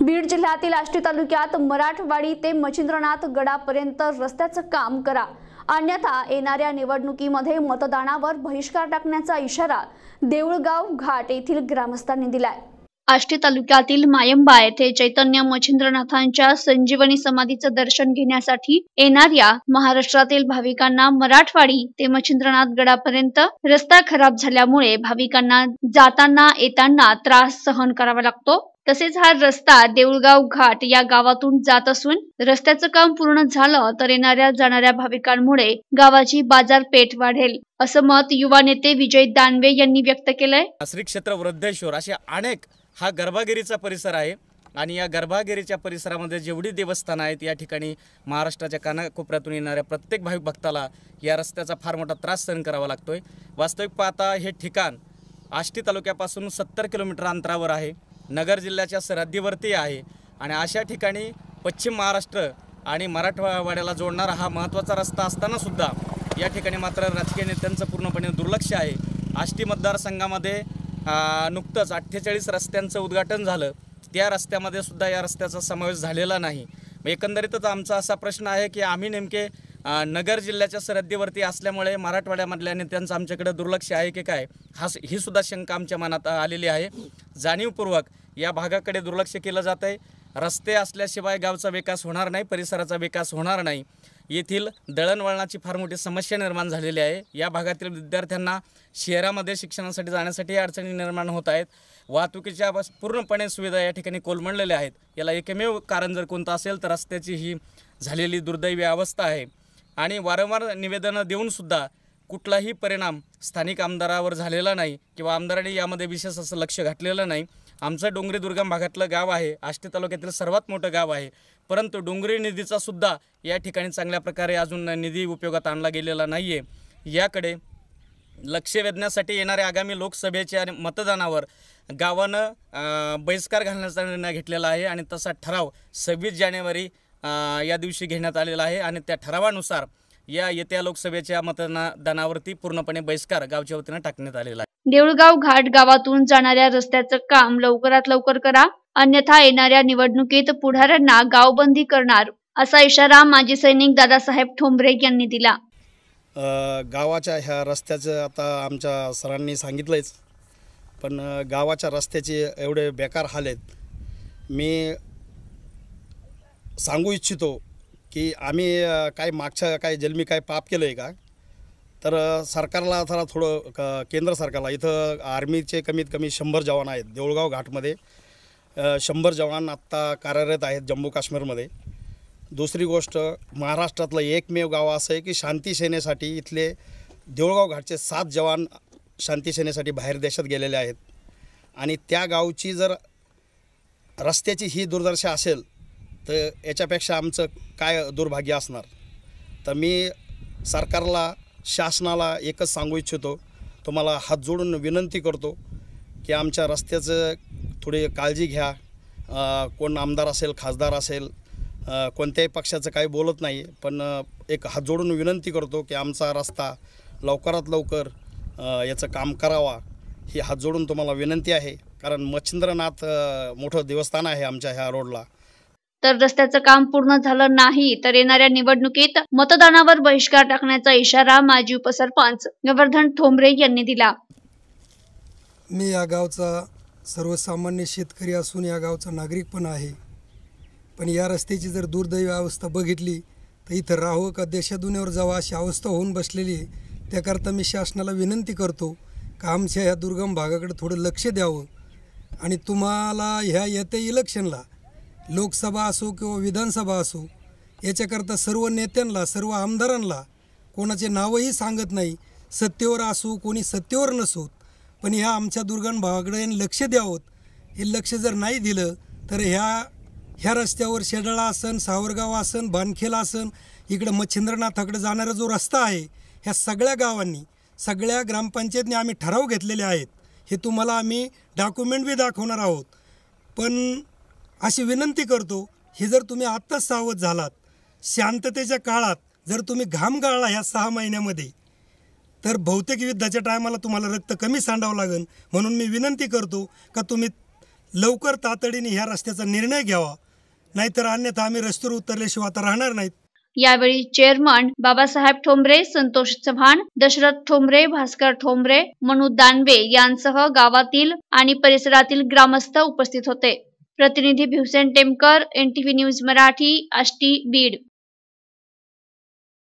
बीड जिल्ह्यातील आष्टी तालुक्यात मराठवाडी ते मच्छिंद्रनाथ गडापर्यंत रस्त्याचं काम करा. अन्यथा येणाऱ्या निवडणुकीमध्ये मतदानावर बहिष्कार टाकण्याचा इशारा देऊळगाव घाट येथील ग्रामस्थांनी दिलाय. आष्टी तालुक्यातील मायंबा येथे चैतन्य मच्छिंद्रनाथांच्या संजीवनी समाधीचं दर्शन घेण्यासाठी येणाऱ्या महाराष्ट्रातील भाविकांना मराठवाडी ते मच्छिंद्रनाथ गडापर्यंत रस्ता खराब झाल्यामुळे भाविकांना जाताना येताना त्रास सहन करावा लागतो. तसेच हा रस्ता देऊळगाव घाट या गावातून जात असून रस्त्याचं काम पूर्ण झालं तर येणाऱ्या जाणाऱ्या भाविकांमुळे गावाची बाजारपेठ वाढेल असं मत युवा नेते विजय दानवे यांनी व्यक्त केलंय. श्री क्षेत्र वृद्धेश्वर असे अनेक हा गर्भागिरीचा परिसर आहे आणि या गर्भागिरीच्या परिसरामध्ये जेवढी देवस्थानं आहेत या ठिकाणी महाराष्ट्राच्या कानाकोपऱ्यातून येणाऱ्या प्रत्येक भाविक भक्ताला या रस्त्याचा फार मोठा त्रास सहन करावा लागतोय. वास्तविक पाहता हे ठिकाण आष्टी तालुक्यापासून सत्तर किलोमीटर अंतरावर आहे. नगर जिल्ह्याच्या सरहद्दीवरती आहे. आणि अशा ठिकाणी पश्चिम महाराष्ट्र आणि मराठवाड्याला जोडणारा हा महत्त्वाचा रस्ता असतानासुद्धा या ठिकाणी मात्र राजकीय नेत्यांचं पूर्णपणे दुर्लक्ष आहे. आष्टी मतदारसंघामध्ये नुकतंच अठ्ठेचाळीस रस्त्यांचं उद्घाटन झालं. त्या रस्त्यामध्ये सुद्धा या रस्त्याचा समावेश झालेला नाही. मग एकंदरीतच आमचा असा प्रश्न आहे की आम्ही नेमके नगर जिल्ह्याच्या सरहद्दीवरती असल्यामुळे मराठवाड्यामधल्या नेत्यांचं आमच्याकडे दुर्लक्ष आहे की काय? हा ही सुद्धा शंका आमच्या मनात आलेली आहे. जाणीवपूर्वक या भागाकडे दुर्लक्ष केलं जात आहे. रस्ते असल्याशिवाय गावचा विकास होणार नाही परिसराचा विकास होणार नाही. येथील दळणवळणाची फार मोठी समस्या निर्माण झालेली आहे. या भागातील विद्यार्थ्यांना शहरामध्ये शिक्षणासाठी जाण्यासाठी अडचणी निर्माण होत आहेत. वाहतुकीच्या पूर्णपणे सुविधा या ठिकाणी कोलमडलेल्या आहेत. याला एकमेव कारण जर कोणतं असेल तर रस्त्याची ही झालेली दुर्दैवी अवस्था आहे. आणि वारंवार निवेदनं देऊनसुद्धा कुठलाही परिणाम स्थानिक आमदारावर झालेला नाही किंवा आमदाराने यामध्ये विशेष असं लक्ष घातलेलं नाही. आमचं डोंगरी दुर्गम भागातलं गाव आहे. आष्टी तालुक्यातील सर्वात मोठं गाव आहे. परंतु डोंगरी निधीचा सुद्धा या ठिकाणी चांगल्या प्रकारे अजून निधी उपयोगात आणला गेलेला नाही आहे याकडे लक्ष वेधण्यासाठी येणाऱ्या आगामी लोकसभेच्या आणि मतदानावर गावानं बहिष्कार घालण्याचा निर्णय घेतलेला आहे आणि तसा ठराव सव्वीस जानेवारी या दिवशी घेण्यात आलेला आहे आणि त्या ठरावानुसार या येत्या लोकसभेच्या मतदानावरती पूर्णपणे बहिष्कार गावच्या वतीनं टाकण्यात आलेला आहे. देऊळगाव घाट गावातून जाणाऱ्या रस्त्याचं काम लवकरात लवकर करा. अन्यथा येणाऱ्या निवडणुकीत पुढाऱ्यांना गावबंदी करणार असा इशारा माजी सैनिक दादासाहेब ठोंबरे यांनी दिला. अ, गावाच्या ह्या रस्त्याचं आता आमच्या सरांनी सांगितलंच पण गावाच्या रस्त्याचे एवढे बेकार हाल आहेत. मी सांगू इच्छितो की आम्ही काय मागच्या काय जन्मी काय पाप केलं आहे का तर सरकारला जरा थोडं क केंद्र सरकारला इथं आर्मीचे कमीत कमी शंभर जवान आहेत देऊळगाव घाटमध्ये शंभर जवान आत्ता कार्यरत आहेत जम्मू काश्मीरमध्ये. दुसरी गोष्ट महाराष्ट्रातलं एकमेव गाव असं आहे की शांती सेनेसाठी इथले देऊळगाव घाटचे सात जवान शांती सेनेसाठी बाहेर देशात गेलेले आहेत. आणि त्या गावची जर रस्त्याची ही दुर्दशा असेल तर याच्यापेक्षा आमचं काय दुर्भाग्य असणार? तर मी सरकारला शासनाला एकच सांगू इच्छितो तुम्हाला हात जोडून विनंती करतो की आमच्या रस्त्याचं थोडी काळजी घ्या. कोण आमदार असेल खासदार असेल कोणत्याही पक्षाचं काही बोलत नाही पण एक हात जोडून विनंती करतो की आमचा रस्ता लवकरात लवकर याचं काम करावा. ही हात जोडून तुम्हाला विनंती आहे. कारण मच्छिंद्रनाथ मोठं देवस्थान आहे आमच्या ह्या रोडला. तर रस्त्याचं काम पूर्ण झालं नाही तर येणाऱ्या निवडणुकीत मतदानावर बहिष्कार टाकण्याचा इशारा माजी उपसरपंच गोवर्धन ठोंबरे यांनी दिला. मी या गावचा सर्वसामान्य शेतकरी असून या गावचा नागरिक पण आहे. पण या रस्त्याची जर दुर्दैवी अवस्था बघितली तर इथं राहू का देशादुन्यावर जावं अशी अवस्था होऊन बसलेली आहे. त्याकरता मी शासनाला विनंती करतो का आमच्या ह्या दुर्गम भागाकडे थोडं लक्ष द्यावं. आणि तुम्हाला ह्या येत्या इलेक्शनला लोकसभा असो किंवा विधानसभा असो याच्याकरता सर्व नेत्यांना सर्व आमदारांना कोणाचे नावही सांगत नाही. सत्तेवर असो कोणी सत्तेवर नसोत. पण ह्या आमच्या दुर्गण भागाकडे लक्ष द्यावं. हे लक्ष जर नाही दिलं तर ह्या ह्या रस्त्यावर शेडाळा आसन सावरगाव आसन बानखेल आसन इकडं मच्छिंद्रनाथाकडे जाणारा जो रस्ता आहे ह्या सगळ्या गावांनी सगळ्या ग्रामपंचायतने आम्ही ठराव घेतलेले आहेत. हे तुम्हाला आम्ही डॉक्युमेंट बी दाखवणार आहोत. पण अशी विनंती करतो हे जर तुम्ही आत्ताच सावध झालात शांततेच्या काळात जर तुम्ही घाम गाळला ह्या सहा महिन्यामध्ये तर बहुतेक युद्धाच्या टायमाला तुम्हाला रक्त कमी सांडावं लागेल. म्हणून मी विनंती करतो का तुम्ही लवकर तातडीने ह्या रस्त्याचा निर्णय घ्यावा. नाहीतर अन्यथा आम्ही रस्त्यावर उतरल्याशिवाय आता राहणार नाहीत. यावेळी चेअरमन बाबासाहेब ठोंबरे संतोष चव्हाण दशरथ ठोंबरे भास्कर ठोंबरे मनू दानवे यांसह गावातील आणि परिसरातील ग्रामस्थ उपस्थित होते. प्रतिनिधी भिवसेन टेमकर एनटीव्ही न्यूज मराठी आष्टी बीड.